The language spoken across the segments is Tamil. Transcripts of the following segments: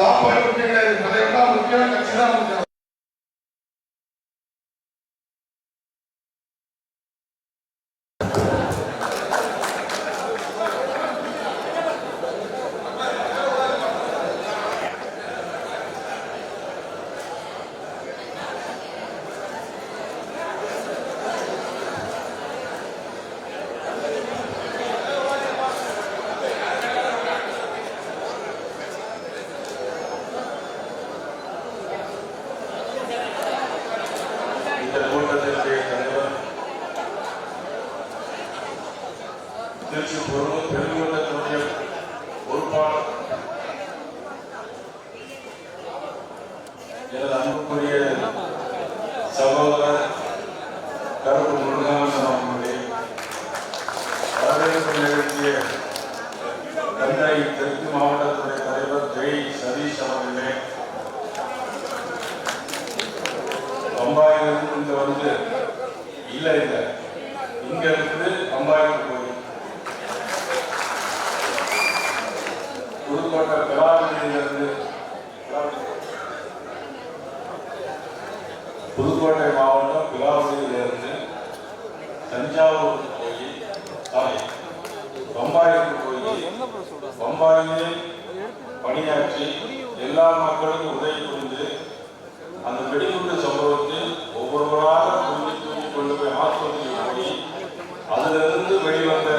சாப்பாடு முக்கியம் கிடையாது தலைவர் தான் முக்கியம் கட்சி தான் முக்கியம் இந்த கூட்டத்திற்கு தலைவர் திருச்சி பொருள் பெருங்கூட்டத்தினுடைய பொறுப்பாளர் எனது அன்புக்குரிய சகோதரர் கருப்பு முருகானந்தம் அவர்களே வரவேற்பு நிகழ்த்திய தந்தை தெற்கு மாவட்டத்துடைய தலைவர் ஜெய் சதீஷ் அவர்களே பம்பாயிலிருந்து இங்க வந்து இல்ல இல்ல இங்க இருந்து பம்பாய்க்கு போய் புதுக்கோட்டை கலாநிதியிலிருந்து புதுக்கோட்டை மாவட்டம் பிலாவதியிலிருந்து தஞ்சாவூருக்கு போய் சாரி பம்பாய்க்கு போய் பம்பாயில் பணியாற்றி எல்லா மக்களுக்கும் உதவி புரிந்து அந்த வெடிகுண்டு சம்பவத்தில் ஒவ்வொருவராக தூக்கி தூக்கி கொண்டு போய் ஆஸ்பத்திரியில் போய் அதிலிருந்து வெளிவந்த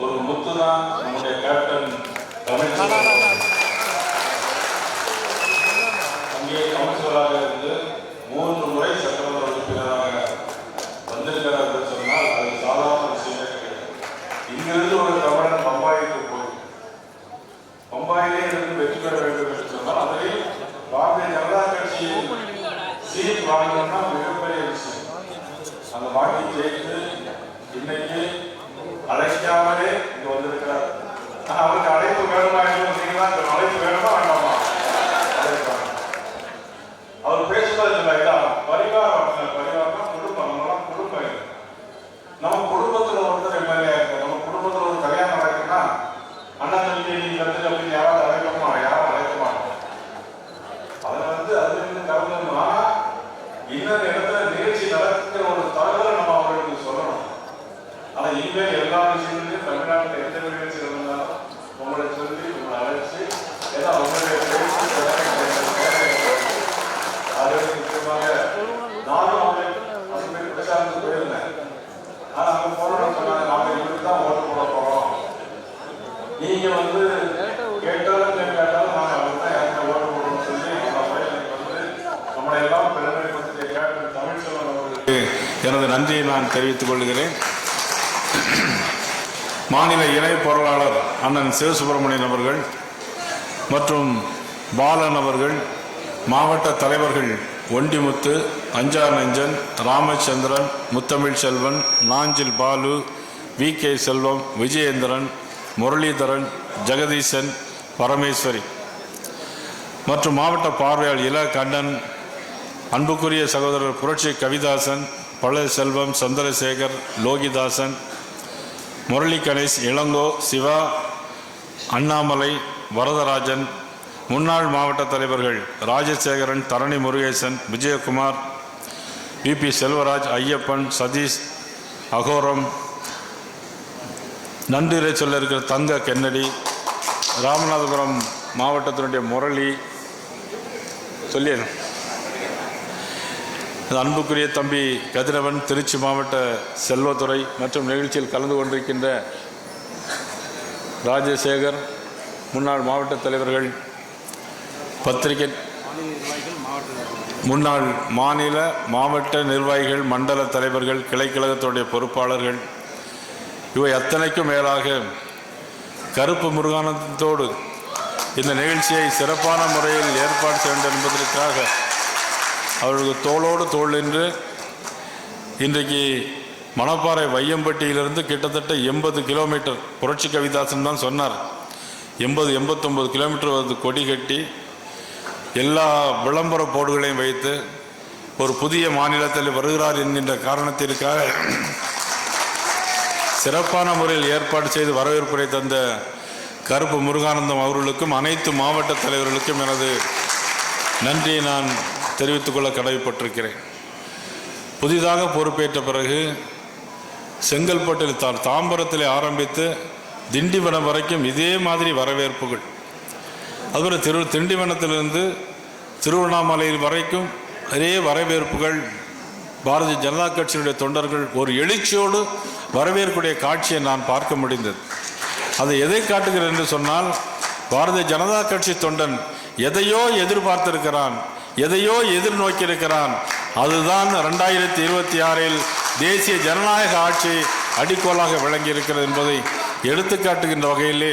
ஒரு முத்து தான் நம்முடைய கேப்டன் தமிழ் அவர்கள். அங்கே கவுன்சிலராக இருந்து மூன்று முறை சட்டமன்ற உறுப்பினராக வந்திருக்கிறார் என்று சொன்னால் அது சாதாரண விஷயமே கிடையாது இங்கிருந்து ஒரு தமிழன் பம்பாய்க்கு போய் பம்பாயிலே இருந்து வெற்றி பெற வேண்டும் என்று சொன்னால் அதில் பாரதிய ஜனதா கட்சியின் சீட் வாங்கணும்னா மிகப்பெரிய விஷயம். அந்த வாங்கி ஜெயித்து இன்னைக்கு அழைக்காமலே இங்க வந்திருக்கிறார். அவருக்கு அழைப்பு வேணுமா என்று சொன்னீங்கன்னா அழைப்பு வேணுமா வேண்டாமா அழைப்பாங்க. அவர் பேசுவது இல்லை இதான் பரிவாரம் அப்படின்னா பரிவாரம்னா குடும்பம் நம்மளாம் குடும்பம் இது. நம்ம குடும்பத்துல ஒருத்தர் எம்எல்ஏ இருக்கு நம்ம குடும்பத்துல ஒரு கல்யாணம் நடக்குன்னா அண்ணா தம்பி நீங்க வந்து அப்படின்னு யாராவது அழைக்கமா யாரும் அழைக்க மாட்டோம் அதுல வந்து அதுல இருந்து கலந்துமா இன்னொரு இடத்துல நிகழ்ச்சி நடக்கிற ஒரு தகவலை நம்ம அவர்களுக்கு சொல்லணும் ஆனா இனிமேல் எல்லா விஷயங்களையும் தமிழ்நாட்டில் எந்த நிகழ்ச்சி நடந்தாலும் உங்களை சொல்லி உங்களை அழைச்சி ஏன்னா உங்களுடைய பேச்சு திறமை கிடையாது. அது முக்கியமாக நானும் அவங்க அவங்க பிரச்சாரத்துக்கு போயிருந்தேன் ஆனா அவங்க போறோம்னு சொன்னாங்க நாங்க இவருக்கு தான் ஓட்டு போட போறோம் நீங்க வந்து கேட்டாலும் கேட்டாலும் நாங்க அவருக்கு தான் யாருக்கு ஓட்டு போடணும்னு சொல்லி நம்ம பையனுக்கு வந்து நம்மளை எல்லாம் பெருமைப்படுத்திய கேப்டன் தமிழ்ச்செல்வன் அவர்களுக்கு எனது நன்றியை நான் தெரிவித்துக் கொள்கிறேன். மாநில இணை பொருளாளர் அண்ணன் சிவசுப்பிரமணியன் அவர்கள் மற்றும் பாலன் அவர்கள் மாவட்ட தலைவர்கள் ஒண்டிமுத்து அஞ்சார் நஞ்சன் ராமச்சந்திரன் முத்தமிழ் செல்வன் நாஞ்சில் பாலு வி கே செல்வம் விஜயேந்திரன் முரளிதரன் ஜெகதீசன் பரமேஸ்வரி. மற்றும் மாவட்ட பார்வையாளர் இள கண்ணன் அன்புக்குரிய சகோதரர் புரட்சி கவிதாசன் பழ செல்வம் சந்திரசேகர் லோகிதாசன் முரளி கணேஷ் இளங்கோ சிவா அண்ணாமலை வரதராஜன் முன்னாள் மாவட்ட தலைவர்கள் ராஜசேகரன் தரணி முருகேசன் விஜயகுமார் விபி செல்வராஜ் ஐயப்பன் சதீஷ் அகோரம் நன்றிரை சொல்ல இருக்கிற தங்க கென்னடி ராமநாதபுரம் மாவட்டத்தினுடைய முரளி சொல்லியிருந்தேன் அன்புக்குரிய தம்பி கதிரவன் திருச்சி மாவட்ட செல்வத்துறை மற்றும் நிகழ்ச்சியில் கலந்து கொண்டிருக்கின்ற ராஜசேகர் முன்னாள் மாவட்ட தலைவர்கள் பத்திரிகை முன்னாள் மாநில மாவட்ட நிர்வாகிகள் மண்டல தலைவர்கள் கிளைக்கழகத்துடைய பொறுப்பாளர்கள் இவை அத்தனைக்கும் மேலாக கருப்பு முருகானந்தத்தோடு இந்த நிகழ்ச்சியை சிறப்பான முறையில் ஏற்பாடு செய்ய வேண்டும் என்பதற்காக அவர்களுக்கு தோளோடு தோல் என்று இன்றைக்கு மணப்பாறை வையம்பட்டியிலிருந்து கிட்டத்தட்ட எண்பது கிலோமீட்டர் புரட்சி கவிதாசன் தான் சொன்னார். எண்பது எண்பத்தொம்பது கிலோமீட்டர் வந்து கொடி கட்டி எல்லா விளம்பர போர்டுகளையும் வைத்து ஒரு புதிய மாநிலத்தில் வருகிறார் என்கின்ற காரணத்திற்காக சிறப்பான முறையில் ஏற்பாடு செய்து வரவேற்புரை தந்த கருப்பு முருகானந்தம் அவர்களுக்கும் அனைத்து மாவட்ட தலைவர்களுக்கும் எனது நன்றியை நான் தெரிவித்துக்கொள்ள கடமைப்பட்டிருக்கிறேன். புதிதாக பொறுப்பேற்ற பிறகு செங்கல்பட்டில் தா தாம்பரத்தில் ஆரம்பித்து திண்டிவனம் வரைக்கும் இதே மாதிரி வரவேற்புகள். அதுபோல் திரு திண்டிவனத்திலிருந்து திருவண்ணாமலையில் வரைக்கும் நிறைய வரவேற்புகள் பாரதிய ஜனதா கட்சியினுடைய தொண்டர்கள் ஒரு எழுச்சியோடு வரவேற்கக்கூடிய காட்சியை நான் பார்க்க முடிந்தது. அது எதை காட்டுகிறது என்று சொன்னால் பாரதிய ஜனதா கட்சி தொண்டன் எதையோ எதிர்பார்த்திருக்கிறான். எதையோ எதிர்நோக்கி இருக்கிறான் அதுதான் ரெண்டாயிரத்தி இருபத்தி ஆறில் தேசிய ஜனநாயக ஆட்சி அடிக்கோலாக விளங்கி இருக்கிறது என்பதை எடுத்துக்காட்டுகின்ற வகையிலே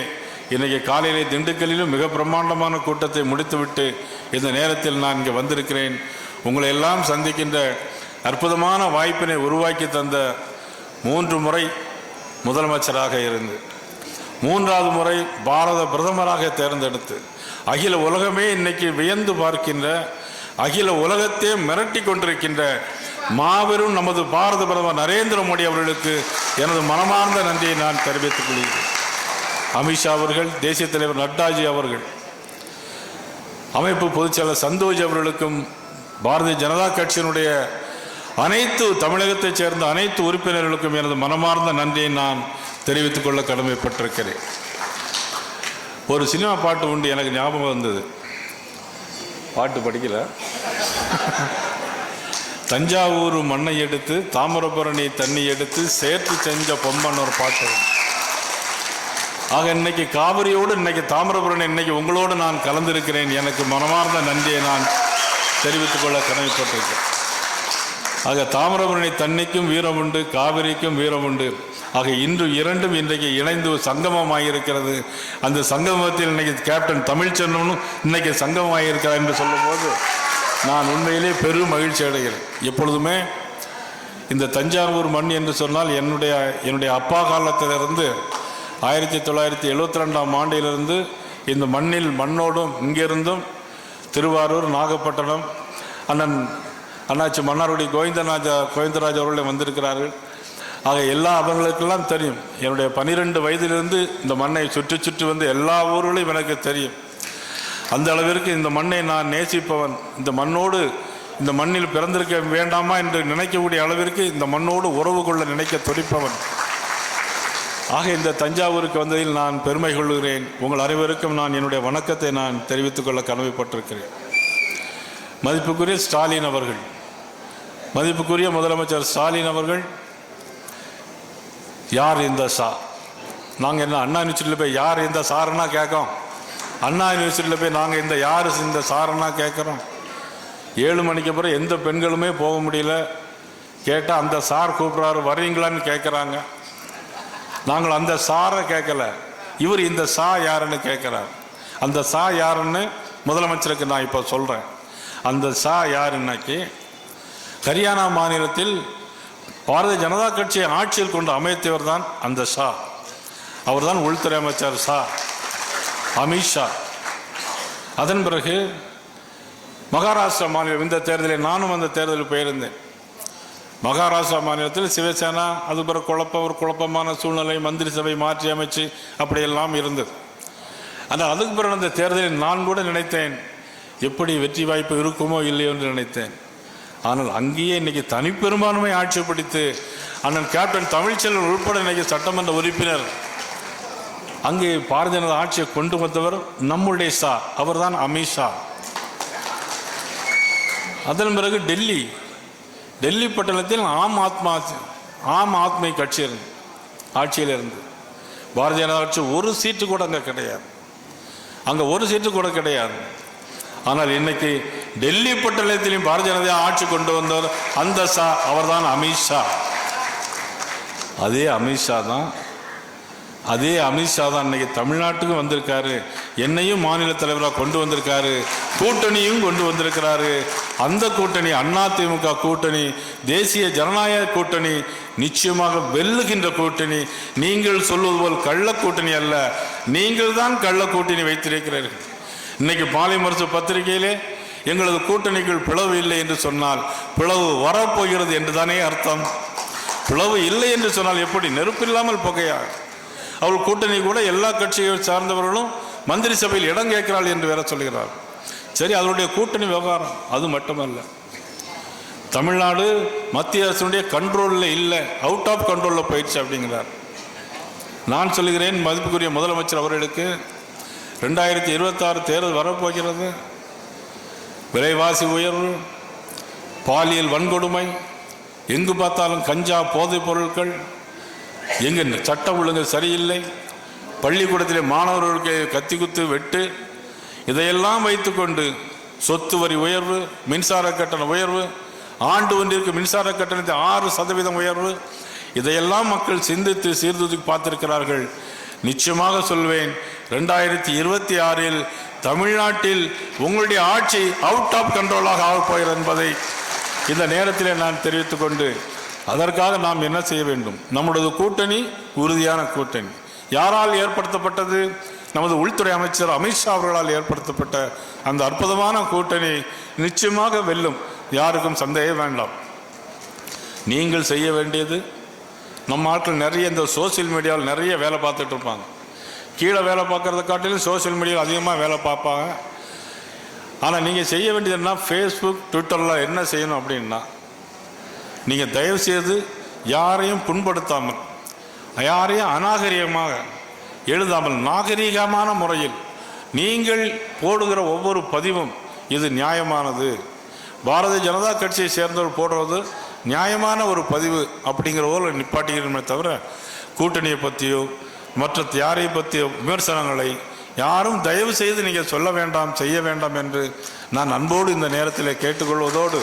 இன்றைக்கு காலையிலே திண்டுக்கல்லிலும் மிக பிரம்மாண்டமான கூட்டத்தை முடித்துவிட்டு இந்த நேரத்தில் நான் இங்கே வந்திருக்கிறேன். உங்களை எல்லாம் சந்திக்கின்ற அற்புதமான வாய்ப்பினை உருவாக்கி தந்த மூன்று முறை முதலமைச்சராக இருந்து மூன்றாவது முறை பாரத பிரதமராக தேர்ந்தெடுத்து அகில உலகமே இன்னைக்கு வியந்து பார்க்கின்ற அகில உலகத்தையே மிரட்டி கொண்டிருக்கின்ற மாபெரும் நமது பாரத பிரதமர் நரேந்திர மோடி அவர்களுக்கு எனது மனமார்ந்த நன்றியை நான் தெரிவித்துக் கொள்கிறேன். அமித்ஷா அவர்கள் தேசிய தலைவர் நட்டாஜி அவர்கள் அமைப்பு பொதுச்செயலர் சந்தோஷ் அவர்களுக்கும் பாரதிய ஜனதா கட்சியினுடைய அனைத்து தமிழகத்தைச் சேர்ந்த அனைத்து உறுப்பினர்களுக்கும் எனது மனமார்ந்த நன்றியை நான் தெரிவித்துக் கொள்ள கடமைப்பட்டிருக்கிறேன். ஒரு சினிமா பாட்டு உண்டு எனக்கு ஞாபகம் வந்தது. பாட்டு படிக்கல. தஞ்சாவூர் மண்ணை எடுத்து தாமிரபரணி தண்ணி எடுத்து சேர்த்து செஞ்ச பொம்மன் ஒரு பாட்டு. ஆக இன்னைக்கு காவிரியோடு இன்னைக்கு தாமிரபரணி இன்னைக்கு உங்களோடு நான் கலந்திருக்கிறேன். எனக்கு மனமார்ந்த நன்றியை நான் தெரிவித்துக் கொள்ள கடமைப்பட்டிருக்கேன் ஆக தாமிரபரணி தண்ணிக்கும் வீரம் உண்டு காவிரிக்கும் வீரம் உண்டு. ஆக இன்று இரண்டும் இன்றைக்கு இணைந்து சங்கமமாயிருக்கிறது. அந்த சங்கமத்தில் இன்னைக்கு கேப்டன் தமிழ்ச்செல்வனும் இன்னைக்கு சங்கமமாயிருக்கிறார் என்று சொல்லும்போது நான் உண்மையிலே பெரும் மகிழ்ச்சி அடைகிறேன். எப்பொழுதுமே இந்த தஞ்சாவூர் மண் என்று சொன்னால் என்னுடைய என்னுடைய அப்பா காலத்திலிருந்து ஆயிரத்தி தொள்ளாயிரத்தி எழுபத்தி ரெண்டாம் ஆண்டிலிருந்து இந்த மண்ணில் மண்ணோடும் இங்கிருந்தும் திருவாரூர் நாகப்பட்டினம் அண்ணன் அண்ணாச்சி மன்னார்குடி கோவிந்தராஜா கோவிந்தராஜ் அவர்களே வந்திருக்கிறார்கள். ஆக எல்லா அவங்களுக்கெல்லாம் தெரியும். என்னுடைய பனிரெண்டு வயதிலிருந்து இந்த மண்ணை சுற்றி சுற்றி வந்து எல்லா ஊர்களையும் எனக்கு தெரியும். அந்த அளவிற்கு இந்த மண்ணை நான் நேசிப்பவன். இந்த மண்ணோடு இந்த மண்ணில் பிறந்திருக்க வேண்டாமா என்று நினைக்கக்கூடிய அளவிற்கு இந்த மண்ணோடு உறவு கொள்ள நினைக்க துடிப்பவன். ஆக இந்த தஞ்சாவூருக்கு வந்ததில் நான் பெருமை கொள்கிறேன். உங்கள் அனைவருக்கும் நான் என்னுடைய வணக்கத்தை நான் தெரிவித்துக் கொள்ள கடமைப்பட்டிருக்கிறேன். மதிப்புக்குரிய ஸ்டாலின் அவர்கள். மதிப்புக்குரிய முதலமைச்சர் ஸ்டாலின் அவர்கள் யார் இந்த சா? நாங்கள் என்ன அண்ணா யூனிவர்சிட்டியில் போய் யார் இந்த சாருன்னா கேட்கோம் அண்ணா யூனிவர்சிட்டியில் போய் நாங்கள் இந்த யார் இந்த சாருன்னா கேட்குறோம். ஏழு மணிக்கு அப்புறம் எந்த பெண்களுமே போக முடியல. கேட்டால் அந்த சார் கூப்பிட்றாரு வர்றீங்களான்னு கேட்குறாங்க. நாங்கள் அந்த சாரை கேட்கல. இவர் இந்த சா யாருன்னு கேட்குறார். அந்த சா யாருன்னு முதலமைச்சருக்கு நான் இப்போ சொல்கிறேன் அந்த சா யாருன்னாக்கி ஹரியானா மாநிலத்தில் பாரதிய ஜனதா கட்சியை ஆட்சியில் கொண்டு அமைத்தவர் தான் அந்த ஷா. அவர்தான் உள்துறை அமைச்சர் ஷா. அமித்ஷா அதன் பிறகு மகாராஷ்டிரா மாநிலம் இந்த தேர்தலில் நானும் அந்த தேர்தலில் போயிருந்தேன். மகாராஷ்டிரா மாநிலத்தில் சிவசேனா அது பிறகு குழப்பம் ஒரு குழப்பமான சூழ்நிலை மந்திரி சபை மாற்றி அமைச்சு அப்படியெல்லாம் இருந்தது. ஆனால் அதுக்கு பிறகு அந்த தேர்தலில் நான் கூட நினைத்தேன் எப்படி வெற்றி வாய்ப்பு இருக்குமோ இல்லையோ என்று நினைத்தேன். ஆனால் அங்கேயே இன்னைக்கு தனிப்பெரும்பான்மை ஆட்சி பிடித்து அண்ணன் கேப்டன் தமிழ்ச்செல்வன் உட்பட இன்னைக்கு சட்டமன்ற உறுப்பினர் அங்கே பாரதிய ஜனதா ஆட்சியை கொண்டு வந்தவர் நம்முடைய ஷா அவர்தான் அமித்ஷா அதன் பிறகு டெல்லி டெல்லி பட்டணத்தில் ஆம் ஆத்மா ஆம் ஆத்மி கட்சி இருந்து ஆட்சியில் இருந்து. பாரதிய ஜனதா கட்சி ஒரு சீட்டு கூட அங்கே கிடையாது. அங்கே ஒரு சீட்டு கூட கிடையாது. ஆனால் இன்னைக்கு டெல்லி பட்டணத்திலையும் பாரதிய ஜனதா ஆட்சி கொண்டு வந்தவர் அந்த ஷா அவர்தான் அமித்ஷா அதே அமித்ஷா தான். அதே அமித்ஷா தான் இன்னைக்கு தமிழ்நாட்டுக்கும் வந்திருக்காரு. என்னையும் மாநில தலைவராக கொண்டு வந்திருக்காரு. கூட்டணியும் கொண்டு வந்திருக்கிறாரு. அந்த கூட்டணி அதிமுக கூட்டணி தேசிய ஜனநாயக கூட்டணி நிச்சயமாக வெல்லுகின்ற கூட்டணி. நீங்கள் சொல்வது போல் கள்ள கூட்டணி அல்ல. நீங்கள் தான் கள்ள கூட்டணி வைத்திருக்கிறீர்கள். இன்னைக்கு பாலிமரசு பத்திரிகையிலே எங்களது கூட்டணிக்குள் பிளவு இல்லை என்று சொன்னால் பிளவு வரப்போகிறது என்று தானே அர்த்தம்? பிளவு இல்லை என்று சொன்னால் எப்படி? நெருப்பு இல்லாமல் புகையா? அவள் கூட்டணி கூட எல்லா கட்சியை சார்ந்தவர்களும் மந்திரி சபையில் இடம் கேட்கிறாள் என்று வேற சொல்கிறார். சரி அவருடைய கூட்டணி விவகாரம் அது மட்டுமல்ல. தமிழ்நாடு மத்திய அரசுடைய கண்ட்ரோலில் இல்லை அவுட் ஆஃப் கண்ட்ரோலில் போயிடுச்சு அப்படிங்கிறார். நான் சொல்லுகிறேன் மதிப்புக்குரிய முதலமைச்சர் அவர்களுக்கு ரெண்டாயிரத்தி இருபத்தாறு தேர்தல் வரப்போகிறது. விலைவாசி உயர்வு பாலியல் வன்கொடுமை எங்கு பார்த்தாலும் கஞ்சா போதைப் பொருட்கள் எங்கு சட்டம் ஒழுங்கு சரியில்லை பள்ளிக்கூடத்திலே மாணவர்களுக்கு கத்தி குத்து வெட்டு இதையெல்லாம் வைத்துக்கொண்டு சொத்து வரி உயர்வு மின்சார கட்டண உயர்வு ஆண்டு ஒன்றிற்கு மின்சார கட்டணத்தை ஆறு சதவீதம் உயர்வு இதையெல்லாம் மக்கள் சிந்தித்து சீர்தூக்கி பார்த்திருக்கிறார்கள். நிச்சயமாக சொல்வேன். ரெண்டாயிரத்தி இருபத்தி ஆறில் தமிழ்நாட்டில் உங்களுடைய ஆட்சி அவுட் ஆஃப் கண்ட்ரோலாக ஆகப்போகிறது என்பதை இந்த நேரத்திலே நான் தெரிவித்துக்கொண்டு அதற்காக நாம் என்ன செய்ய வேண்டும்? நம்முடைய கூட்டணி உறுதியான கூட்டணி. யாரால் ஏற்படுத்தப்பட்டது? நமது உள்துறை அமைச்சர் அமித்ஷா அவர்களால் ஏற்படுத்தப்பட்ட அந்த அற்புதமான கூட்டணி நிச்சயமாக வெல்லும். யாருக்கும் சந்தேகம் வேண்டாம். நீங்கள் செய்ய வேண்டியது நம்ம ஆட்கள் நிறைய இந்த சோஷியல் மீடியாவில் நிறைய வேலை பார்த்துட்டு இருப்பாங்க. கீழே வேலை பார்க்கறத காட்டிலும் சோஷியல் மீடியாவில் அதிகமாக வேலை பார்ப்பாங்க. ஆனால் நீங்கள் செய்ய வேண்டியது என்ன ஃபேஸ்புக் ட்விட்டரில் என்ன செய்யணும் அப்படின்னா நீங்கள் தயவு செய்து யாரையும் புண்படுத்தாமல் யாரையும் அநாகரிகமாக எழுதாமல் நாகரிகமான முறையில் நீங்கள் போடுகிற ஒவ்வொரு பதிவும் இது நியாயமானது. பாரதிய ஜனதா கட்சியை சேர்ந்தவர் போடுறது நியாயமான ஒரு பதிவு அப்படிங்கிற ஒரு நிப்பாட்டுகிறோமே தவிர கூட்டணியை பற்றியோ மற்ற யாரை பற்றிய விமர்சனங்களை யாரும் தயவு செய்து நீங்கள் சொல்ல வேண்டாம் செய்ய வேண்டாம் என்று நான் அன்போடு இந்த நேரத்தில் கேட்டுக்கொள்வதோடு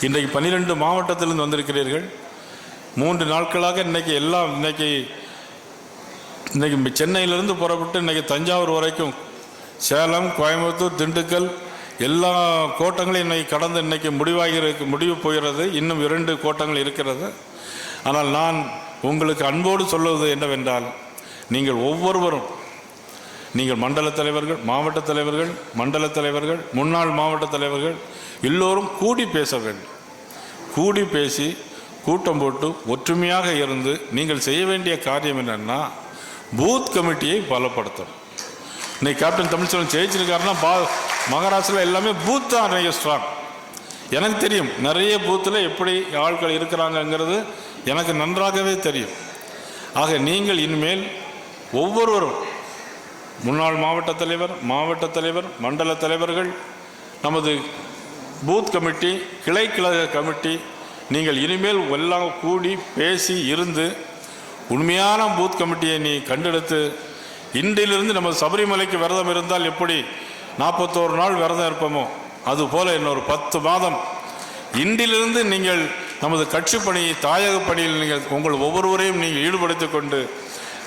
இன்றைக்கு பன்னிரெண்டு மாவட்டத்திலிருந்து வந்திருக்கிறீர்கள். மூன்று நாட்களாக இன்னைக்கு எல்லாம் இன்னைக்கு இன்றைக்கி சென்னையிலிருந்து புறப்பட்டு இன்றைக்கி தஞ்சாவூர் வரைக்கும் சேலம் கோயம்புத்தூர் திண்டுக்கல் எல்லா கோட்டங்களையும் இன்னைக்கு கடந்து இன்னைக்கு முடிவாகி முடிவு போகிறது. இன்னும் இரண்டு கோட்டங்கள் இருக்கிறது. ஆனால் நான் உங்களுக்கு அன்போடு சொல்வது என்னவென்றால் நீங்கள் ஒவ்வொருவரும் நீங்கள் மண்டல தலைவர்கள் மாவட்ட தலைவர்கள் மண்டல தலைவர்கள் முன்னாள் மாவட்ட தலைவர்கள் எல்லோரும் கூடி பேச வேண்டும். கூடி பேசி கூட்டம் போட்டு ஒற்றுமையாக இருந்து நீங்கள் செய்ய வேண்டிய காரியம் என்னென்னா பூத் கமிட்டியை பலப்படுத்தணும். இன்னைக்கு கேப்டன் தமிழ்ச்செல்வன் ஜெயிச்சிருக்காருன்னா பா மகாராஷ்டிராவில் எல்லாமே பூத் தான் நிறைய ஸ்ட்ராங் எனக்கு தெரியும் நிறைய பூத்தில் எப்படி ஆட்கள் இருக்கிறாங்கங்கிறது எனக்கு நன்றாகவே தெரியும். ஆக நீங்கள் இனிமேல் ஒவ்வொருவரும் முன்னாள் மாவட்ட தலைவர் மாவட்ட தலைவர் மண்டல தலைவர்கள் நமது பூத் கமிட்டி கிளை கழக கமிட்டி நீங்கள் இனிமேல் எல்லாம் கூடி பேசி இருந்து உண்மையான பூத் கமிட்டியை நீ கண்டெடுத்து இன்றிலிருந்து நம்ம சபரிமலைக்கு விரதம் இருந்தால் எப்படி? நாற்பத்தோரு நாள் விரதம் இருப்போமோ? அதுபோல இன்னொரு பத்து மாதம். இன்றிலிருந்து நீங்கள் நமது கட்சி பணியை தாயக பணியில் நீங்கள் உங்கள் ஒவ்வொருவரையும் நீங்கள் ஈடுபடுத்திக் கொண்டு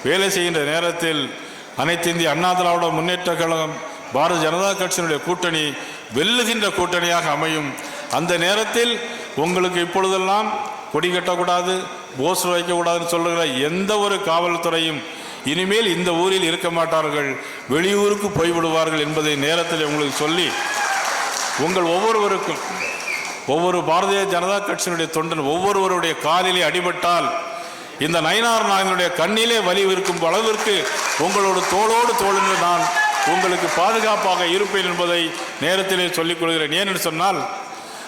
வேலை செய்கின்ற நேரத்தில் அனைத்து இந்திய அண்ணா திராவிட முன்னேற்ற கழகம் பாரதிய ஜனதா கட்சியினுடைய கூட்டணி வெல்லுகின்ற கூட்டணியாக அமையும். அந்த நேரத்தில் உங்களுக்கு இப்பொழுதெல்லாம் கொடி கட்டக்கூடாது போஸ்டர் வைக்கக்கூடாதுன்னு சொல்லுகிற எந்த ஒரு காவல்துறையும் இனிமேல் இந்த ஊரில் இருக்க மாட்டார்கள் வெளியூருக்கு போய்விடுவார்கள் என்பதை நேரத்தில் உங்களுக்கு சொல்லி உங்கள் ஒவ்வொருவருக்கும் ஒவ்வொரு பாரதிய ஜனதா கட்சியினுடைய தொண்டன் ஒவ்வொருவருடைய காலிலே அடிபட்டால் இந்த நயனார் நாயனுடைய கண்ணிலே வலி இருக்கும் அளவிற்கு உங்களோட தோளோடு தோளுங்கள் நான் உங்களுக்கு பாதுகாப்பாக இருப்பேன் என்பதை நேரத்திலே சொல்லிக் கொள்கிறேன். ஏனென்று சொன்னால்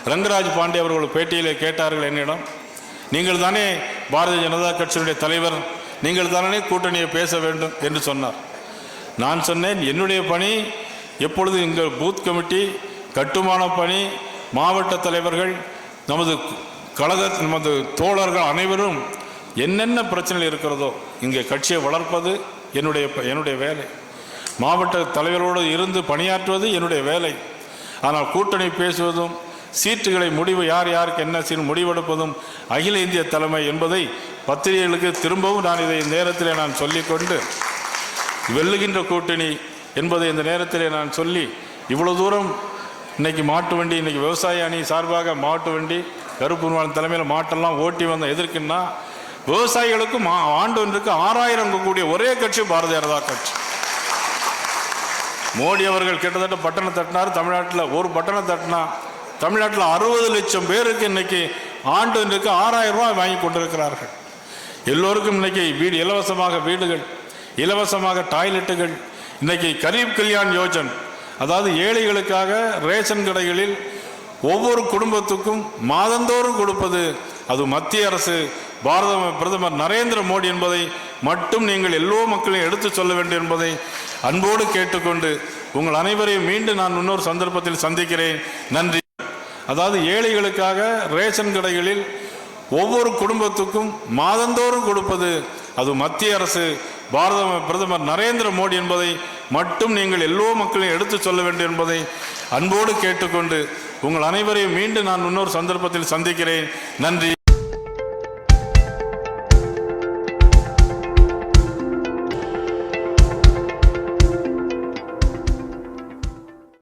ரங்கராஜ் பாண்டே அவர்கள் பேட்டியிலே கேட்டார்கள் என்னிடம் நீங்கள் தானே பாரதிய ஜனதா கட்சியினுடைய தலைவர் நீங்கள் தானே கூட்டணியை பேச வேண்டும் என்று சொன்னார். நான் சொன்னேன் என்னுடைய பணி எப்பொழுது எங்கள் பூத் கமிட்டி கட்டுமான பணி மாவட்ட தலைவர்கள் நமது கழக நமது தோழர்கள் அனைவரும் என்னென்ன பிரச்சனைகள் இருக்கிறதோ இங்கே கட்சியை வளர்ப்பது என்னுடைய ப- என்னுடைய வேலை. மாவட்ட தலைவரோடு இருந்து பணியாற்றுவது என்னுடைய வேலை. ஆனால் கூட்டணி பேசுவதும் சீட்டுகளை முடிவு யார் யாருக்கு என்ன சீன் முடிவெடுப்பதும் அகில இந்திய தலைமை என்பதை பத்திரிகைகளுக்கு திரும்பவும் நான் இதை இந்த நேரத்தில் நான் சொல்லிக்கொண்டு வெல்லுகின்ற கூட்டணி என்பதை இந்த நேரத்திலே நான் சொல்லி இவ்வளோ தூரம் இன்னைக்கு மாட்டு வண்டி இன்றைக்கி விவசாய அணி சார்பாக மாட்டு வண்டி கருப்பு தலைமையில் மாட்டெல்லாம் ஓட்டி வந்த எதற்குன்னா விவசாயிகளுக்கும் ஆண்டு ஒன்றுக்கு ஆறாயிரம் கூடிய ஒரே கட்சி பாரதிய ஜனதா கட்சி. மோடி அவர்கள் கிட்டத்தட்ட பட்டணம் தட்டினார் தமிழ்நாட்டில் ஒரு பட்டணம் தட்டினா தமிழ்நாட்டில் அறுபது லட்சம் பேருக்கு இன்னைக்கு ஆண்டு ஒன்றுக்கு ஆறாயிரம் ரூபாய் வாங்கி கொண்டிருக்கிறார்கள். எல்லோருக்கும் இன்னைக்கு வீடு இலவசமாக வீடுகள் இலவசமாக டாய்லெட்டுகள் இன்னைக்கு கரீப் கல்யாண் யோஜன். அதாவது ஏழைகளுக்காக ரேஷன் கடைகளில் ஒவ்வொரு குடும்பத்துக்கும் மாதந்தோறும் கொடுப்பது அது மத்திய அரசு பாரத பிரதமர் நரேந்திர மோடி என்பதை மட்டும் நீங்கள் எல்லோ மக்களையும் எடுத்துச் சொல்ல வேண்டும் என்பதை அன்போடு கேட்டுக்கொண்டு உங்கள் அனைவரையும் மீண்டும் நான் இன்னொரு சந்தர்ப்பத்தில் சந்திக்கிறேன். நன்றி. அதாவது ஏழைகளுக்காக ரேஷன் கடைகளில் ஒவ்வொரு குடும்பத்துக்கும் மாதந்தோறும் கொடுப்பது அது மத்திய அரசு பாரத பிரதமர் நரேந்திர மோடி என்பதை மட்டும் நீங்கள் எல்லோ மக்களையும் எடுத்துச் சொல்ல வேண்டும் என்பதை அன்போடு கேட்டுக்கொண்டு உங்கள் அனைவரையும் மீண்டும் நான் இன்னொரு சந்தர்ப்பத்தில் சந்திக்கிறேன். நன்றி.